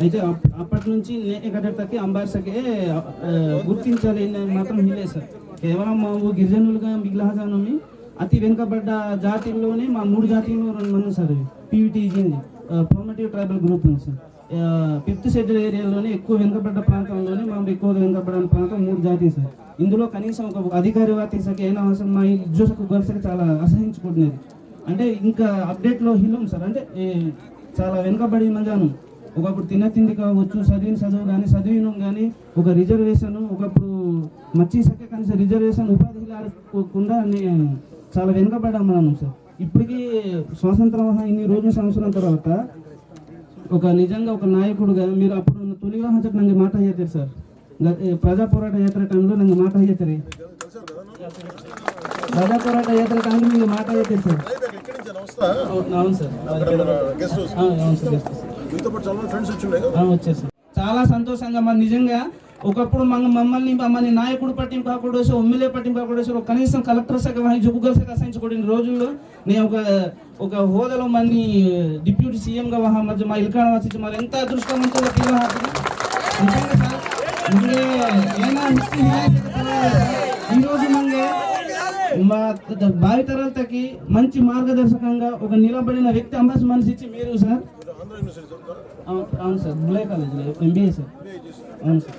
అయితే అప్- అప్పటి నుంచి నేకటకి అంబార్సకే గుర్తించాలి మాత్రం ఇల్లే సార్. కేవలం మా ఊ గిరిజనులుగా మిగిలిన అతి వెనుకబడ్డ జాతిల్లోనే మా మూడు జాతిలో రెండు మంది sir PVTG primitive tribal group ఉంది సార్. ఫిఫ్త్ షెడ్యూల్ ఏరియాలోనే ఎక్కువ వెనుకబడ్డ ప్రాంతంలోనే మా ఎక్కువ వెనుకబడిన ప్రాంతం మూడు జాతీయ సార్. ఇందులో కనీసం ఒక అధికారి వాతీసకి అయినా అవసరం? మా ఇజ్జోసకు గర్సకి చాలా అసహించుకుంటున్నది. అంటే ఇంకా అప్డేట్లో హిల్లం సార్. అంటే చాలా వెనుకబడి మంజాను ఒకప్పుడు తిన్న తిండి కావచ్చు చదివిన చదువు కానీ చదివినం కానీ ఒక రిజర్వేషన్ ఒకప్పుడు మచ్చి సఖ్య కనీసం రిజర్వేషన్ ఉపాధి లేకుండా చాలా వెనుకబడ్డా మనం సార్. ఇప్పటికీ స్వాతంత్రం ఇన్ని రోజుల సంవత్సరం తర్వాత ఒక నిజంగా ఒక నాయకుడుగా మీరు అప్పుడు తొలి చక్కగా నన్ను మాట చేస్తారు సార్. ప్రజా పోరాట యాత్ర టైంలో నన్ను మాట చేస్తారు ప్రజా పోరాట యాత్ర టైంలో మీకు మాట చేస్తారు సార్. అవును సార్. అవును సార్ చాలా సంతోషంగా మరి నిజంగా ఒకప్పుడు మన మమ్మల్ని మమ్మల్ని నాయకుడు పట్టింపు కాకుండా ఎమ్మెల్యే పట్టింపు కనీసం కలెక్టర్ శాఖ వారి జుబుగల్ శాఖ అసహించకూడిన రోజుల్లో నేను ఒక ఒక హోదాలో మన్ని డిప్యూటీ సీఎంగా వహా మధ్య మా ఇల్కాడ వచ్చి మరి ఎంత అదృష్టవంతో ఈరోజు సార్ మంగే మా భావితరాలకి మంచి మార్గదర్శకంగా ఒక నిలబడిన వ్యక్తి అంబాసి మనిషి ఇచ్చి మీరు సార్ ఆంధ్ర యూనివర్సిటీ చదువుతారా అవును అవును సార్ ములే కాలేజ్ ఎంబీఏ సార్ అవును సార్